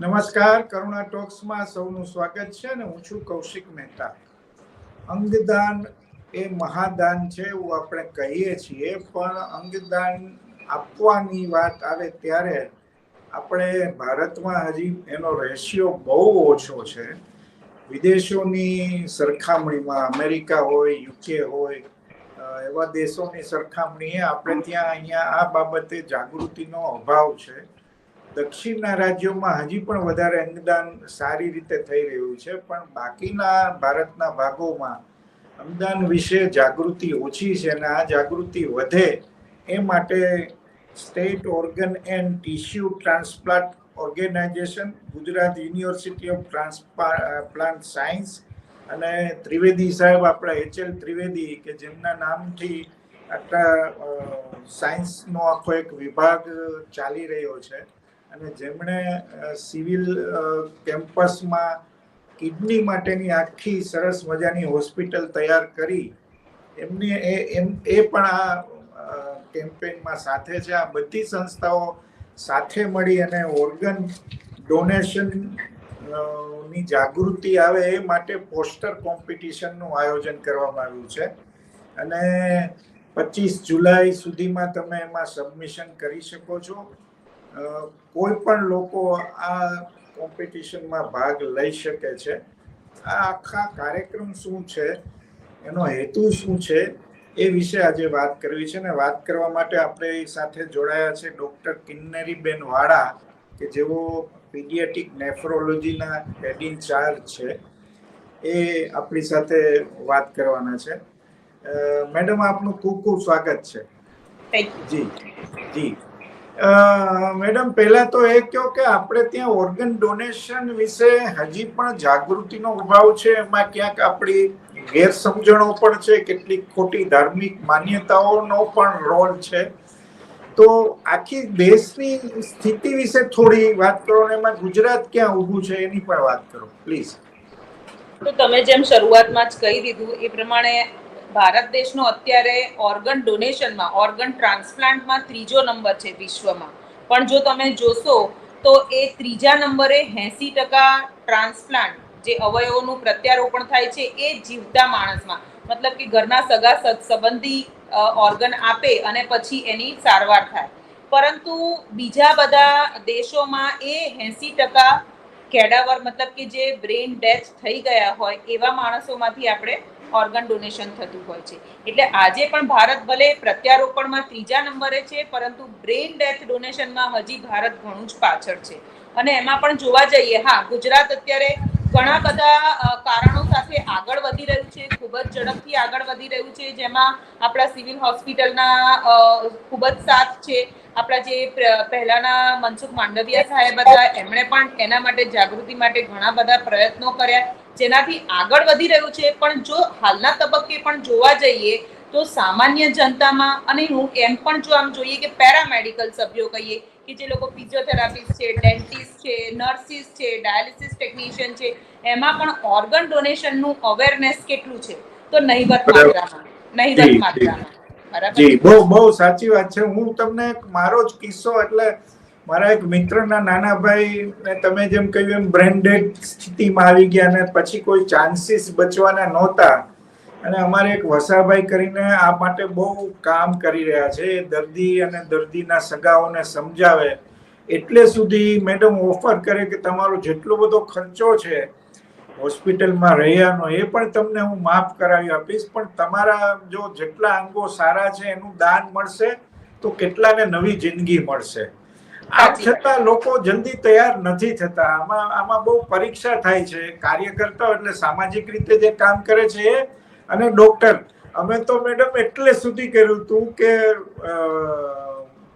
નમસ્કાર, કરુણા ટોક્સમાં સૌનું સ્વાગત છે અને હું છું કૌશિક મહેતા. અંગદાન એ મહાદાન છે એવું આપણે કહીએ છીએ, પણ અંગદાન આપવાની વાત આવે ત્યારે આપણે ભારતમાં હજી એનો રેશિયો બહુ ઓછો છે. વિદેશોની સરખામણીમાં, અમેરિકા હોય, યુકે હોય એવા દેશોની સરખામણીએ આપણે ત્યાં અહીંયા આ બાબતે જાગૃતિનો અભાવ છે. દક્ષિણના રાજ્યોમાં હજી પણ વધારે અંગદાન સારી રીતે થઈ રહ્યું છે, પણ બાકીના ભારતના ભાગોમાં અંગદાન વિશે જાગૃતિ ઓછી છે અને આ જાગૃતિ વધે એ માટે state organ and tissue transplant organization, Gujarat university of transplant science અને ત્રિવેદી સાહેબ આપણા એચએલ ત્રિવેદી કે જેમના નામથી આટલા સાયન્સનો આખો એક વિભાગ ચાલી રહ્યો છે. અને જેમણે સિવિલ કેમ્પસમાં કિડની માટેની આખી સરસ મજાની હોસ્પિટલ તૈયાર કરી, એમને એ, એમ, એ પણ આ કેમ્પેનમાં સાથે છે આ બધી સંસ્થાઓ સાથે મળી અને ઓર્ગન ડોનેશનની જાગૃતિ આવે એ માટે પોસ્ટર કોમ્પિટિશનનું આયોજન કરવામાં આવ્યું છે. અને પચીસ જુલાઈ સુધીમાં તમે એમાં સબમિશન કરી શકો છો. કોઈ પણ લોકો આ કોમ્પિટિશનમાં ભાગ લઈ શકે છે. આ આખા કાર્યક્રમ શું છે એનો હેતુ શું છે એ વિશે આજે વાત કરવી છે ને વાત કરવા માટે આપણે સાથે જોડાયા છે ડૉક્ટર કિન્નરીબેન વાળા કે જેઓ પીડિયાટિક નેફ્રોલોજીના હેડ ઇન ચાર્જ છે. એ આપણી સાથે વાત કરવાના છે. મેડમ આપનું ખૂબ ખૂબ સ્વાગત છે. જી જી. મેડમ, પહેલા તો એ કહો કે આપણે ત્યાં ઓર્ગન ડોનેશન વિશે હજી પણ જાગૃતિનો અભાવ છે. એમાં ક્યાંક આપણી ગેરસમજણો પણ છે. કેટલીક ખોટી ધાર્મિક માન્યતાઓનો પણ રોલ છે. તો આખી દેશની સ્થિતિ વિશે થોડી વાત કરો ને એમાં ગુજરાત ક્યાં ઊભું છે એની પણ વાત કરો પ્લીઝ તો તમે જેમ શરૂઆતમાં જ કહી દીધું, એ પ્રમાણે ભારત દેશનો અત્યારે ઓર્ગન ડોનેશનમાં ઓર્ગન ટ્રાન્સપ્લાન્ટમાં ત્રીજો નંબર છે વિશ્વમાં. પણ જો તમે જોશો, તો એ ત્રીજા નંબરે એંસી ટકા ટ્રાન્સપ્લાન્ટ જે અવયવોનું પ્રત્યારોપણ થાય છે, એ જીવતા માણસમાં. મતલબ કે ઘરના સગા સંબંધી ઓર્ગન આપે અને પછી એની સારવાર થાય. પરંતુ બીજા બધા દેશોમાં એ એંસી ટકા કેડાવર, મતલબ કે જે બ્રેન ડેથ થઈ ગયા હોય એવા માણસોમાંથી આપણે ઓર્ગન ડોનેશન થતું હોય છે. એટલે આજે પણ ભારત ભલે પ્રત્યારોપણમાં ત્રીજા નંબરે છે, પરંતુ બ્રેન ડેથ ડોનેશનમાં હજી ભારત ઘણું જ પાછળ છે. અને એમાં પણ જોવા જઈએ, હા, ગુજરાત અત્યારે ઘણા બધા કારણો સાથે આગળ વધી રહ્યું છે, ખૂબ જ ઝડપથી આગળ વધી રહ્યું છે. જેમાં આપણા સિવિલ હોસ્પિટલના ખૂબ જ સાથ છે. આપણા જે પહેલાના મનસુખ માંડવિયા સાહેબ હતા, એમણે પણ એના માટે જાગૃતિ માટે ઘણા બધા પ્રયત્નો કર્યા. જેનાથી આગળ વધી રહ્યું છે. પણ જો હાલના તબક્કે પણ જોવા જઈએ તો સામાન્ય જનતામાં અને હું એમ પણ જો આમ જોઈએ કે પેરામેડિકલ સભ્યો કહીએ કે જે લોકો ફિઝિયોથેરાપિસ્ટ છે ડેન્ટિસ્ટ છે નર્સિસ છે ડાયાલિસિસ ટેકનિશિયન છે એમાં પણ ઓર્ગન ડોનેશનનું અવેરનેસ કેટલું છે? તો નહિવત. માત્રામાં નહીવત. માત્રામાં. બરાબર? જી બહુ બહુ સાચી વાત છે. હું તમને મારો જ કિસ્સો એટલે મારા એક મિત્રના નાના ભાઈ ને તમે જેમ કહ્યું એમ બ્રેન્ડેડ સ્થિતિમાં આવી ગયા ને પછી કોઈ ચાન્સીસ બચવાના નહોતા. અને અમારે એક વસાભાઈ કરીને આ માટે બહુ કામ કરી રહ્યા છે. દર્દી અને દર્દીના સગાઓને સમજાવે. એટલે સુધી મેડમ ઓફર કરે કે તમારો જેટલો બધો ખર્ચો છે હોસ્પિટલમાં રહ્યાનો એ પણ તમને હું માફ કરાવી આપીશ. પણ તમારા જો જેટલા અંગો સારા છે, એનું દાન મળશે, તો કેટલાને નવી જિંદગી મળશે. આમ છતાં લોકો જલ્દી તૈયાર નથી થતા. આમાં આમાં બહુ પરીક્ષા થાય છે. કાર્યકર્તાઓ એટલે સામાજિક રીતે જે કામ કરે છે અને ડોક્ટર. અમે તો મેડમ એટલે સુધી કર્યું હતું કે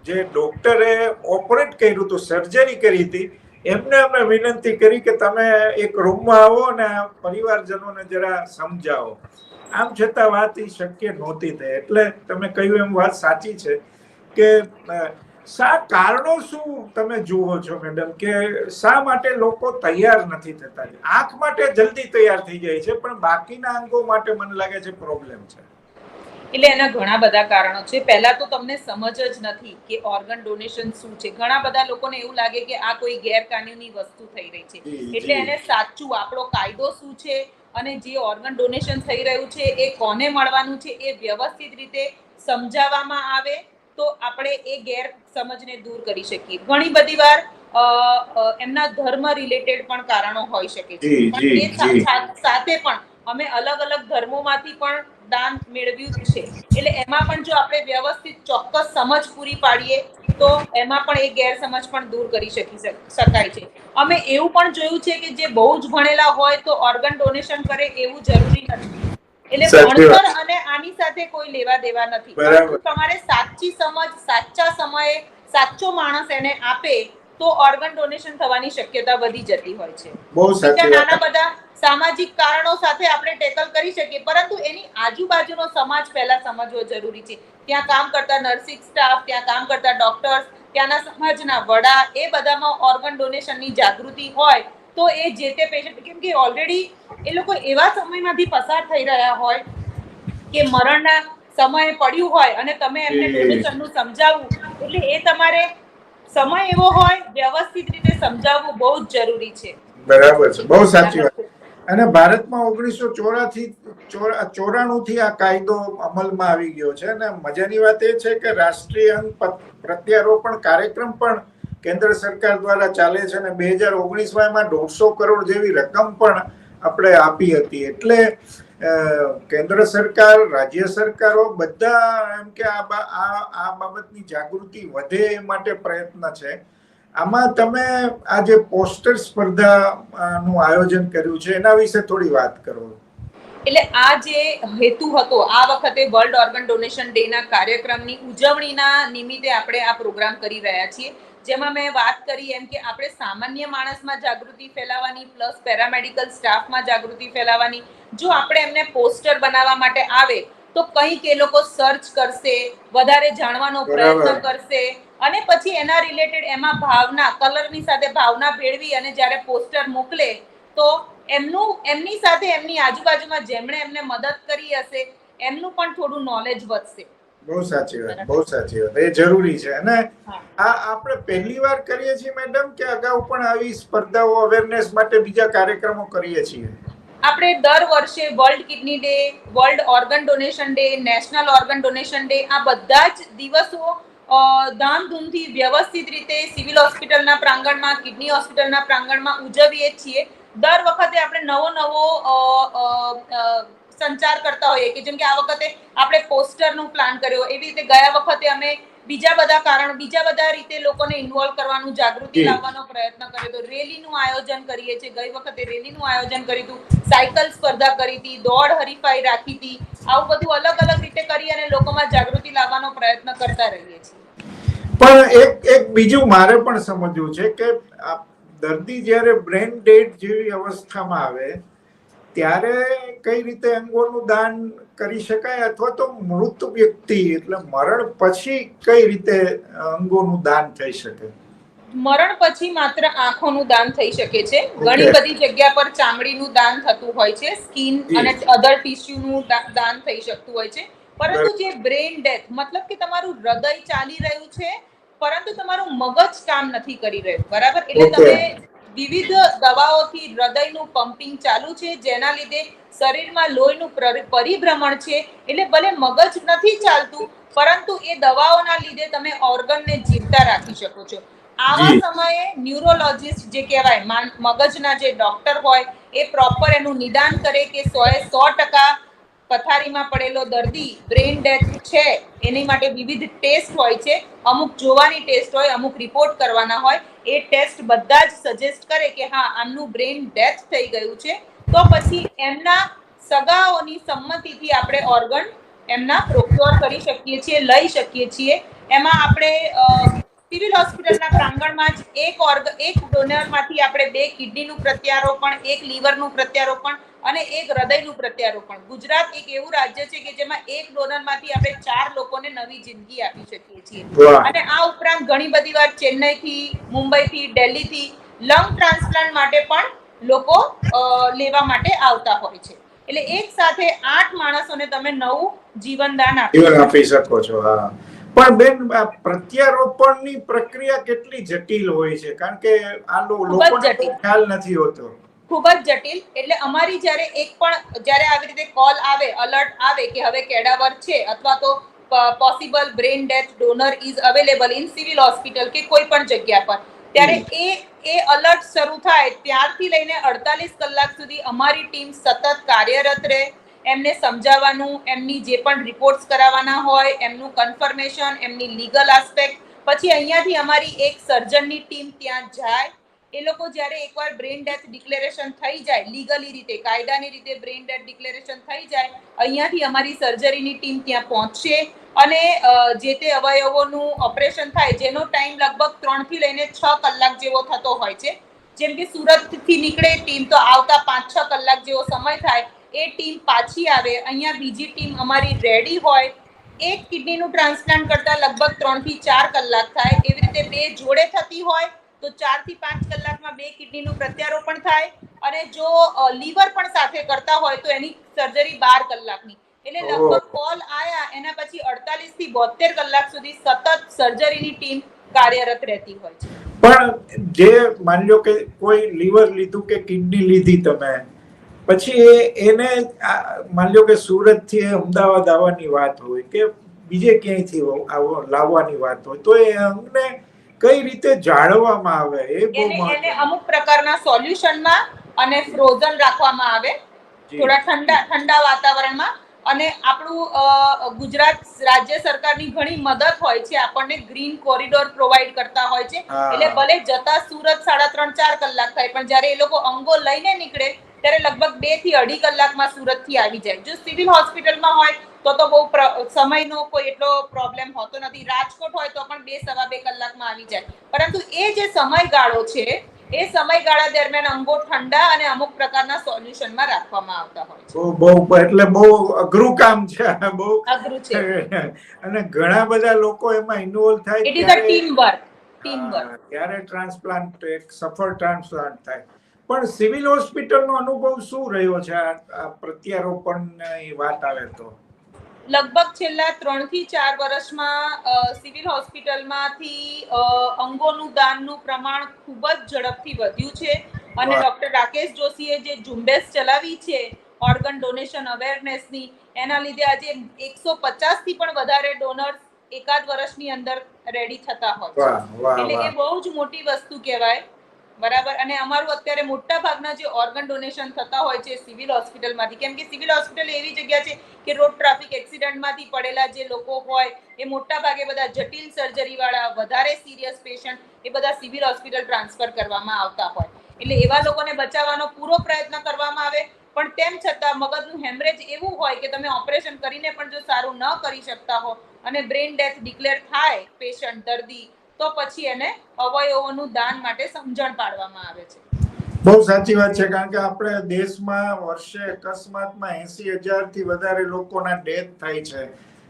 જે ડોક્ટરે ઓપરેટ કર્યું હતું સર્જરી કરી હતી એમને અમે વિનંતી કરી કે તમે એક રૂમમાં આવો અને પરિવારજનોને જરા સમજાવો. આમ છતાં વાત એ શક્ય નહોતી થઈ. એટલે તમે કહ્યું એમ વાત સાચી છે કે શા કારણો શું તમે જુઓ છો મેડમ કે શા માટે લોકો તૈયાર નથી થતા? આંખ માટે જલ્દી તૈયાર થઈ જાય છે પણ બાકીના અંગો માટે મને લાગે છે પ્રોબ્લેમ છે. એટલે એના ઘણા બધા કારણો છે. પહેલા તો તમને સમજ જ નથી કે ઓર્ગન ડોનેશન શું છે. ઘણા બધા લોકોને એવું લાગે કે આ કોઈ ગેરકાનૂની વસ્તુ થઈ રહી છે. એટલે એને સાચું આપણો કાયદો શું છે અને જે ઓર્ગન ડોનેશન થઈ રહ્યું છે એ કોને મળવાનું છે એ વ્યવસ્થિત રીતે સમજાવવામાં આવે તો આપણે એ ગેરસમજને દૂર કરી શકીએ. ઘણી બધી વાર એમના ધર્મ રિલેટેડ પણ કારણો હોઈ શકે છે. પણ એ સાથે પણ અમે અલગ અલગ ધર્મોમાંથી પણ દાન મેળવ્યું છે. એટલે એમાં પણ જો આપણે વ્યવસ્થિત ચોક્કસ સમજ પૂરી પાડીએ તો એમાં પણ એ ગેરસમજ પણ દૂર કરી શકી શકાય છે. અમે એવું પણ જોયું છે કે જે બહુ જ ભણેલા હોય તો ઓર્ગન ડોનેશન કરે એવું જરૂરી નથી. એટલે ભણતર સાથે કોઈ લેવા દેવા નથી. તમારે સાચી સમજ સાચા સમયે સાચો માણસ એને આપે તો ઓર્ગન ડોનેશન થવાની શક્યતા વધી જતી હોય છે. બીજા નાના બધા સામાજિક કારણો સાથે આપણે ટેકલ કરી શકીએ પરંતુ એની આજુબાજુનો સમાજ પહેલા સમજવો જરૂરી છે. ત્યાં કામ કરતા નર્સિંગ સ્ટાફ ત્યાં કામ કરતા ડોક્ટર્સ ત્યાંના સમાજના વડા એ બધામાં ઓર્ગન ડોનેશનની જાગૃતિ હોય તો એ જે તે પેશન્ટ કેમ કે ઓલરેડી એ લોકો એવા સમયમાંથી પસાર થઈ રહ્યા હોય કે મરણના સમયે પડ્યું હોય અને તમે એમને ડોનેશનનું સમજાવવું. એટલે એ તમારે સમય એવો હોય વ્યવસ્થિત રીતે સમજાવવું બહુ જ જરૂરી છે. બરાબર છે. બહુ સાચી વાત. અને ભારતમાં ઓગણીસો ચોરાથી ચોરાણું થી આ કાયદો અમલમાં આવી ગયો છે અને મજાની વાત એ છે કે રાષ્ટ્રીય અંગ પ્રત્યારોપણ કાર્યક્રમ પણ કેન્દ્ર સરકાર દ્વારા ચાલે છે અને બે હજાર ઓગણીસમાં એમાં દોઢસો કરોડ જેવી રકમ પણ આપણે આપી હતી. એટલે કેન્દ્ર સરકાર, રાજ્ય સરકારો બધા એમ કે આ બાબતની જાગૃતિ વધે એ માટે પ્રયત્ન છે. આમાં તમે આ જે પોસ્ટર સ્પર્ધા નું આયોજન કર્યું છે, એના વિશે થોડી વાત કરો. એટલે આ જે હેતુ હતો, આ વખતે વર્લ્ડ ઓર્ગન ડોનેશન ડે ના કાર્યક્રમની ઉજવણીના નિમિત્તે આપણે આ પ્રોગ્રામ કરી રહ્યા છીએ. જેમાં મેં વાત કરી એમ કે આપણે સામાન્ય માણસમાં જાગૃતિ ફેલાવવાની પ્લસ પેરામેડિકલ સ્ટાફમાં જાગૃતિ ફેલાવવાની. જો આપણે એમને પોસ્ટર બનાવવા માટે આવે તો કંઈક એ લોકો સર્ચ કરશે વધારે જાણવાનો પ્રયત્ન કરશે. અને પછી એના રિલેટેડ એમાં ભાવના કલરની સાથે ભાવના ભેળવી અને જ્યારે પોસ્ટર મોકલે તો એમનું એમની સાથે એમની આજુબાજુમાં જેમણે એમને મદદ કરી હશે એમનું પણ થોડું નોલેજ વધશે. બહુ સાચી વાત બહુ સાચી વાત. એ જરૂરી છે. અને. આ આપણે પહેલી વાર કરીએ છીએ મેડમ કે અગાઉ પણ આવી સ્પર્ધાઓ અવેરનેસ માટે બીજા કાર્યક્રમો કરીએ છીએ? આપણે દર વર્ષે world kidney day world organ donation day national organ donation day આ બધા જ દિવસો ધામધૂમથી વ્યવસ્થિત રીતે સિવિલ હોસ્પિટલના પ્રાંગણમાં કિડની હોસ્પિટલના પ્રાંગણમાં ઉજવીએ છીએ. દર વખતે આપણે નવો નવો સંચાર કરતા હોઈએ કે જેમ કે આ વખતે આપણે પોસ્ટરનું પ્લાન કર્યો એવી રીતે ગયા વખતે અમે બીજા બધા કારણ બીજા બધા રીતે લોકોને ઇન્વોલ્વ કરવાનું જાગૃતિ લાવવાનો પ્રયત્ન કર્યો તો રેલીનું આયોજન કરીએ છીએ. ગઈ વખતે રેલીનું આયોજન કર્યું હતું. સાયકલ સ્પર્ધા કરી હતી દોડ હરીફાઈ રાખી હતી. આવું બધું અલગ અલગ રીતે કરી અને લોકોમાં જાગૃતિ લાવવાનો પ્રયત્ન કરતા રહીએ છીએ. પણ એક એક બીજું મારે પણ સમજવું છે કે દર્દી જ્યારે બ્રેન ડેડ જેવી અવસ્થામાં આવે ત્યારે કઈ રીતે અંગોનું દાન કરી શકાય અથવા તો મૃત વ્યક્તિ એટલે મરણ પછી કઈ રીતે અંગોનું દાન થઈ શકે? મરણ પછી માત્ર આંખોનું દાન થઈ શકે છે. ઘણી બધી જગ્યા પર ચામડીનું દાન થતું હોય છે. સ્કિન અને અધર ટીસ્યુનું દાન થઈ શકતું હોય છે. પરંતુ જે બ્રેન ડેથ મતલબ કે તમારું હૃદય ચાલી રહ્યું છે પરંતુ તમારું મગજ કામ નથી કરી રહ્યું. બરાબર? એટલે તમે વિવિધ દવાઓથી હૃદયનું પમ્પિંગ ચાલુ છે જેના લીધે શરીરમાં લોહીનું પરિભ્રમણ છે એટલે ભલે મગજ નથી ચાલતું પરંતુ એ દવાઓના લીધે તમે ઓર્ગનને જીવતા રાખી શકો છો. આવા સમયે ન્યુરોલોજિસ્ટ જે કહેવાય મગજના જે ડોક્ટર હોય એ પ્રોપર એનું નિદાન કરે કે સો એ સો ટકા પથારીમાં પડેલો દર્દી બ્રેન ડેથ છે, એની માટે વિવિધ ટેસ્ટ હોય છે. અમુક જોવાની ટેસ્ટ હોય, અમુક રિપોર્ટ કરવાના હોય. એ ટેસ્ટ બધા જ સજેસ્ટ કરે કે હા, આમનું બ્રેન ડેથ થઈ ગયું છે. તો પછી એમના સગાઓની સંમતિથી આપણે ઓર્ગન એમના પ્રોક્યોર કરી શકીએ છીએ, લઈ શકીએ છીએ. એમાં આપણે સિવિલ હોસ્પિટલના પ્રાંગણમાં જ એક ઓર્ગ એક ડોનરમાંથી આપણે બે કિડનીનું પ્રત્યારોપણ એક લીવરનું પ્રત્યારોપણ અને એક હૃદયનું પ્રત્યારોપણ. ગુજરાત એક એવું રાજ્ય છે કે જેમાં એક ડોનરમાંથી આપણે ચાર લોકોને નવી જિંદગી આપી શકીએ છીએ. અને આ ઉપરાંત ઘણી બધી વાર ચેન્નઈથી મુંબઈથી દિલ્હીથી લંગ ટ્રાન્સપ્લાન્ટ માટે પણ લોકો લેવા માટે આવતા હોય છે. એટલે એક સાથે આઠ માણસોને તમે નવું જીવનદાન આપી આપી શકો છો હા. પણ બેન પ્રત્યારોપણની પ્રક્રિયા કેટલી જટિલ હોય છે? કારણ કે આ લોકોને ખ્યાલ નથી હોતો. ખૂબ જ જટિલ. એટલે અમારી જ્યારે એક પણ જ્યારે આવી રીતે કોલ આવે અલર્ટ આવે કે હવે કેડાવર છે અથવા તો possible brain death donor is available in civil hospital કે કોઈ પણ જગ્યા પર. ત્યારે એ એ અલર્ટ શરૂ થાય ત્યારથી લઈને અડતાલીસ કલાક સુધી અમારી ટીમ સતત કાર્યરત રહે એમને સમજાવવાનું, એમની જે પણ રિપોર્ટ્સ કરાવવાના હોય, એમનું કન્ફર્મેશન એમની લીગલ આસ્પેક્ટ પછી અહીંયાથી અમારી એક સર્જનની ટીમ ત્યાં જાય. એ લોકો જ્યારે એકવાર બ્રેન ડેથ ડિક્લેરેશન થઈ જાય લીગલી રીતે, કાયદાની રીતે બ્રેન ડેથ ડિક્લેરેશન થઈ જાય, અહીંયાથી અમારી સર્જરીની ટીમ ત્યાં પહોંચશે. અને જે તે અવયવોનું ઓપરેશન થાય, જેનો ટાઈમ લગભગ ત્રણથી લઈને છ કલાક જેવો થતો હોય છે. જેમ કે સુરતથી નીકળે ટીમ તો આવતા પાંચ, છ કલાક જેવો સમય થાય. એ ટીમ પાછી આવે અહીંયા બીજી ટીમ અમારી રેડી હોય એક કિડનીનું ટ્રાન્સપ્લાન્ટ કરતા લગભગ ત્રણથી ચાર કલાક થાય. એવી રીતે બે જોડે થતી હોય તો ચારથી પાંચ કલાકમાં બે કિડનીનું પ્રત્યારોપણ થાય અને જો લીવર પણ સાથે કરતા હોય તો એની સર્જરી બાર કલાકની. એટલે લગભગ કોલ આયા એના પછી અડતાલીસથી બોતેર કલાક સુધી સતત સર્જરીની ટીમ કાર્યરત રહેતી હોય છે. પણ જે માની લો કે કોઈ લીવર લીધું કે કિડની લીધી તમે પછી એને માની લો કે સુરતથી અમદાવાદ આવવાની વાત હોય કે બીજે ક્યાંયથી લાવવાની વાત હોય તો એ અંગને કઈ રીતે જાળવવામાં આવે એ બહુ એને અમુક પ્રકારના સોલ્યુશનમાં અને ફ્રોઝન રાખવામાં આવે. થોડા ઠંડા ઠંડા વાતાવરણમાં. અને આપણું ગુજરાત રાજ્ય સરકારની ઘણી મદદ હોય છે આપણને ગ્રીન કોરિડોર પ્રોવાઈડ કરતા હોય છે. એટલે ભલે જતા સુરત સાડા ત્રણ ચાર કલાક થાય પણ જ્યારે એ લોકો અંગો લઈને નીકળે ત્યારે લગભગ બેથી અઢી કલાકમાં સુરતથી આવી જાય. જો સિવિલ હોસ્પિટલમાં હોય તો તો બહુ સમયનો કોઈ એટલો પ્રોબ્લેમ હોતો નથી. રાજકોટ હોય તો પણ બે સવા બે કલાકમાં આવી જાય. પરંતુ એ જે સમયગાળો છે એ સમયગાળા દરમિયાન અંગો ઠંડા અને અમુક પ્રકારના સોલ્યુશનમાં રાખવામાં આવતા હોય છે. બહુ એટલે બહુ અઘરું કામ છે. બહુ અઘરું છે. અને ઘણા બધા લોકો એમાં ઇન્વોલ્વ થાય it is a team work team work ત્યારે ટ્રાન્સપ્લાન્ટ એક સફળ ટ્રાન્સપ્લાન્ટ થાય. પણ સિવિલ હોસ્પિટલનો અનુભવ શું રહ્યો છે? આ પ્રત્યારોપણની વાત આવે તો. લગભગ છેલ્લા ત્રણથી ચાર વર્ષમાં સિવિલ હોસ્પિટલમાંથી અંગોનું દાનનું પ્રમાણ ખૂબ જ ઝડપથી વધ્યું છે. અને ડોક્ટર રાકેશ જોશીએ જે ઝુંબેશ ચલાવી છે ઓર્ગન ડોનેશન અવેરનેસની એના લીધે આજે એકસો થી પણ વધારે ડોનર્સ એકાદ વર્ષની અંદર રેડી થતા હોય એટલે એ બહુ જ મોટી વસ્તુ કહેવાય. બરાબર? અને અમારું અત્યારે મોટા ભાગના જે ઓર્ગન ડોનેશન થતા હોય છે સિવિલ હોસ્પિટલમાંથી, કેમ કે સિવિલ હોસ્પિટલ એવી જગ્યા છે કે રોડ ટ્રાફિક એક્સિડન્ટમાંથી પડેલા જે લોકો હોય, એ મોટા ભાગે બધા જટિલ સર્જરીવાળા વધારે સિરિયસ પેશન્ટ એ બધા સિવિલ હોસ્પિટલ ટ્રાન્સફર કરવામાં આવતા હોય. એટલે એવા લોકોને બચાવવાનો પૂરો પ્રયત્ન કરવામાં આવે. પણ તેમ છતાં મગજનું હેમરેજ એવું હોય કે તમે ઓપરેશન કરીને પણ જો સારું ન કરી શકતા હો અને બ્રેન ડેથ ડિક્લેર થાય પેશન્ટ દર્દી તો પછી એને અવયવોનું દાન માટે સમજણ પાડવામાં આવે છે. બહુ સાચી વાત છે, કારણ કે આપણે દેશમાં વર્ષે અકસ્માતમાં એસી થી વધારે લોકોના ડેથ થાય છે.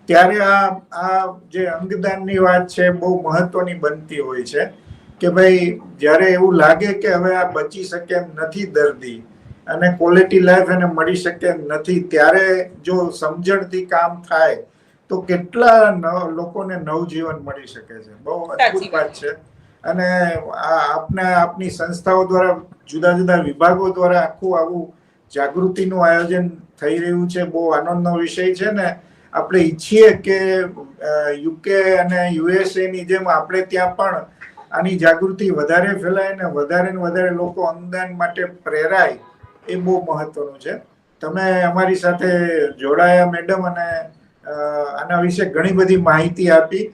ત્યારે આ આ જે અંગદાનની વાત છે, બહુ મહત્વની બનતી હોય છે કે ભાઈ, જ્યારે એવું લાગે કે હવે આ બચી શકે એમ નથી દર્દી અને ક્વોલિટી લાઈફ એને મળી શકે એમ નથી, ત્યારે જો સમજણથી કામ થાય તો કેટલા લોકોને નવજીવન મળી શકે છે. બહુ અદભુત વાત. છે. અને આ આપના આપની સંસ્થાઓ દ્વારા જુદા જુદા વિભાગો દ્વારા આખું આવું જાગૃતિનું આયોજન થઈ રહ્યું છે. બહુ આનંદનો વિષય છે ને. આપણે ઈચ્છીએ કે યુકે અને યુએસએ ની જેમ આપણે ત્યાં પણ આની જાગૃતિ વધારે ફેલાય ને વધારે ને વધારે લોકો અંગદાન માટે પ્રેરાય એ બહુ મહત્વનું છે. તમે અમારી સાથે જોડાયા મેડમ અને આના વિશે ઘણી બધી માહિતી આપી.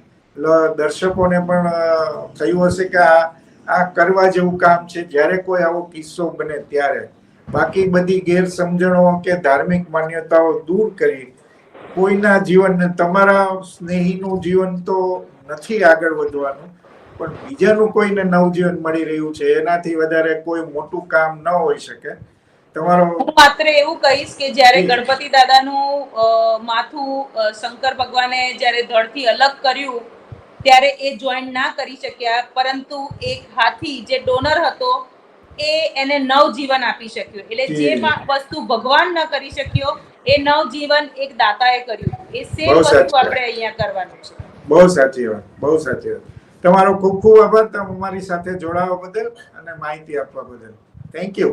દર્શકોને પણ થયું હશે કે આ આ કરવા જેવું કામ છે. જ્યારે કોઈ આવો કિસ્સો બને ત્યારે. બાકી બધી ગેરસમજણો કે ધાર્મિક માન્યતાઓ દૂર કરી કોઈના જીવનને તમારા સ્નેહીનું જીવન તો નથી આગળ વધવાનું, પણ બીજાનું કોઈને નવજીવન મળી રહ્યું છે. એનાથી વધારે કોઈ મોટું કામ ન હોઈ શકે. તમારો હું માત્ર એવું કહીશ કે જ્યારે ગણપતિ દાદાનું માથું શંકર ભગવાને જ્યારે ધડથી અલગ કર્યું ત્યારે એ જોઈન્ટ ના કરી શક્યા પરંતુ એક હાથી જે ડોનર હતો એ એને નવજીવન આપી શક્યો. એટલે જે. વસ્તુ ભગવાન ન કરી શક્યો એ નવજીવન એક દાતાએ કર્યું. એ સેમ વસ્તુ આપણે અહીંયા કરવાનું છે. બહુ સાચી વાત બહુ સાચી વાત. તમારો ખૂબ ખૂબ આભાર. તમારી સાથે જોડાવા બદલ અને માહિતી આપવા બદલ. Thank you